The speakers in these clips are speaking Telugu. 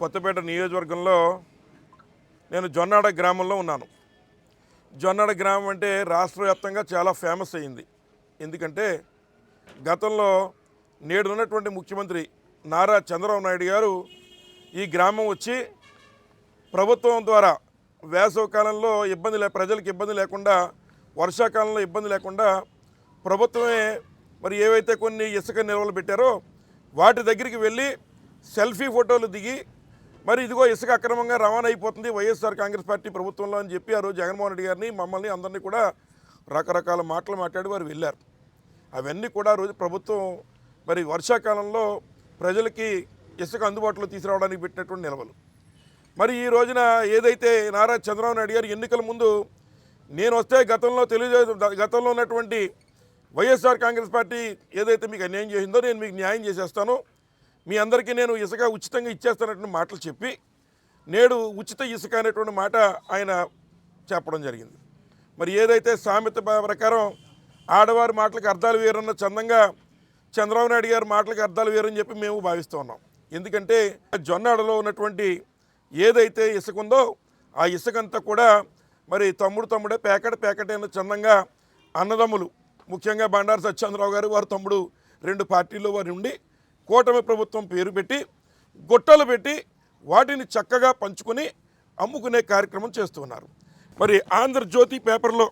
కొత్తపేట నియోజకవర్గంలో నేను జొన్నాడ గ్రామంలో ఉన్నాను. జొన్నాడ గ్రామం అంటే రాష్ట్ర వ్యాప్తంగా చాలా ఫేమస్ అయింది. ఎందుకంటే గతంలో నేడు ఉన్నటువంటి ముఖ్యమంత్రి నారా చంద్రబాబు నాయుడు గారు ఈ గ్రామం వచ్చి ప్రభుత్వం ద్వారా వేసవి కాలంలో ఇబ్బంది లే ప్రజలకు ఇబ్బంది లేకుండా వర్షాకాలంలో ఇబ్బంది లేకుండా ప్రభుత్వమే మరి ఏవైతే కొన్ని ఇసుక నిల్వలు పెట్టారో వాటి దగ్గరికి వెళ్ళి సెల్ఫీ ఫోటోలు దిగి మరి ఇదిగో ఇసుక అక్రమంగా రవాణా అయిపోతుంది. వైఎస్ఆర్ కాంగ్రెస్ పార్టీ ప్రభుత్వంలో అని చెప్పి ఆ రోజు జగన్మోహన్ రెడ్డి గారిని మమ్మల్ని అందరినీ కూడా రకరకాల మాటలు మాట్లాడి వారు వెళ్ళారు. అవన్నీ కూడా రోజు ప్రభుత్వం మరి వర్షాకాలంలో ప్రజలకి ఇసుక అందుబాటులో తీసుకురావడానికి పెట్టినటువంటి నిల్వలు. మరి ఈ రోజున ఏదైతే నారా చంద్రబాబు నాయుడు గారు ఎన్నికల ముందు నేను వస్తే గతంలో తెలుగుదేశం గతంలో ఉన్నటువంటి వైఎస్ఆర్ కాంగ్రెస్ పార్టీ ఏదైతే మీకు అన్యాయం చేసిందో నేను మీకు న్యాయం చేసేస్తాను. మీ అందరికీ నేను ఇసుక ఉచితంగా ఇచ్చేస్తానటువంటి మాటలు చెప్పి నేడు ఉచిత ఇసుక అనేటువంటి మాట ఆయన చెప్పడం జరిగింది. మరి ఏదైతే సామెత ప్రకారం ఆడవారి మాటలకు అర్థాలు వేరున్న చందంగా చంద్రబాబు నాయుడు గారి మాటలకు అర్థాలు వేరని చెప్పి మేము భావిస్తూ ఉన్నాం. ఎందుకంటే జొన్నాడలో ఉన్నటువంటి ఏదైతే ఇసుక ఉందో ఆ ఇసుకంతా కూడా మరి తమ్ముడు తమ్ముడే ప్యాకెట్ ప్యాకెట్ అయిన చందంగా అన్నదమ్ములు ముఖ్యంగా బండారు సత్యేంద్రరావు గారు వారి తమ్ముడు రెండు పార్టీల్లో వారు ఉండి కూటమి ప్రభుత్వం పేరు పెట్టి గొట్టలు పెట్టి వాటిని చక్కగా పంచుకొని అమ్ముకునే కార్యక్రమం చేస్తున్నారు మరి ఆంధ్రజ్యోతి పేపర్లో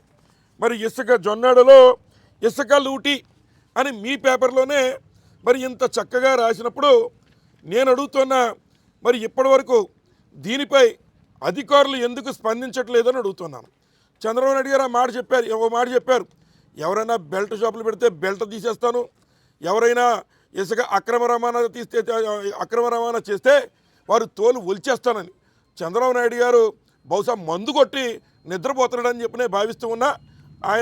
మరి ఇసుక జొన్నాడలో ఇసుక లూటి అని మీ పేపర్లోనే మరి ఇంత చక్కగా రాసినప్పుడు నేను అడుగుతున్నా మరి ఇప్పటివరకు దీనిపై అధికారులు ఎందుకు స్పందించట్లేదని అడుగుతున్నాను. చంద్రబాబు నాయుడు గారు ఆ మాట చెప్పారు ఓ మాట చెప్పారు. ఎవరైనా బెల్ట్ షాపులు పెడితే బెల్ట్ తీసేస్తాను ఎవరైనా ఇసుక అక్రమ రవాణా తీస్తే అక్రమ రవాణా చేస్తే వారు తోలు ఒలిచేస్తానని. చంద్రబాబు నాయుడు గారు బహుశా మందు కొట్టి నిద్రపోతున్నాడని చెప్పి నేను భావిస్తూ ఉన్నా